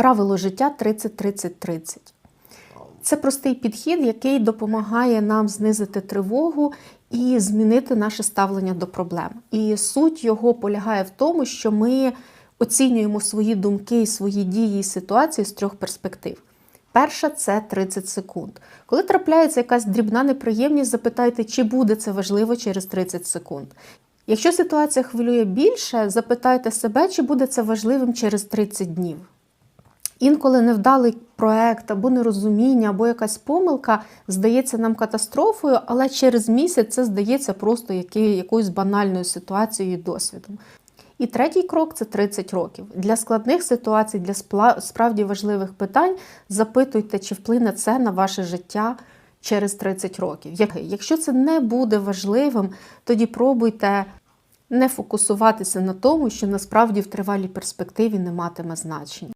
Правило життя 30-30-30. Це простий підхід, який допомагає нам знизити тривогу і змінити наше ставлення до проблем. І суть його полягає в тому, що ми оцінюємо свої думки, свої дії і ситуації з трьох перспектив. Перша це 30 секунд. Коли трапляється якась дрібна неприємність, запитайте, чи буде це важливо через 30 секунд. Якщо ситуація хвилює більше, запитайте себе, чи буде це важливим через 30 днів. Інколи невдалий проект або нерозуміння, або якась помилка здається нам катастрофою, але через місяць це здається просто якоюсь банальною ситуацією і досвідом. І третій крок це 30 років. Для складних ситуацій, для справді важливих питань запитуйте, чи вплине це на ваше життя через 30 років. Якщо це не буде важливим, тоді пробуйте не фокусуватися на тому, що насправді в тривалій перспективі не матиме значення.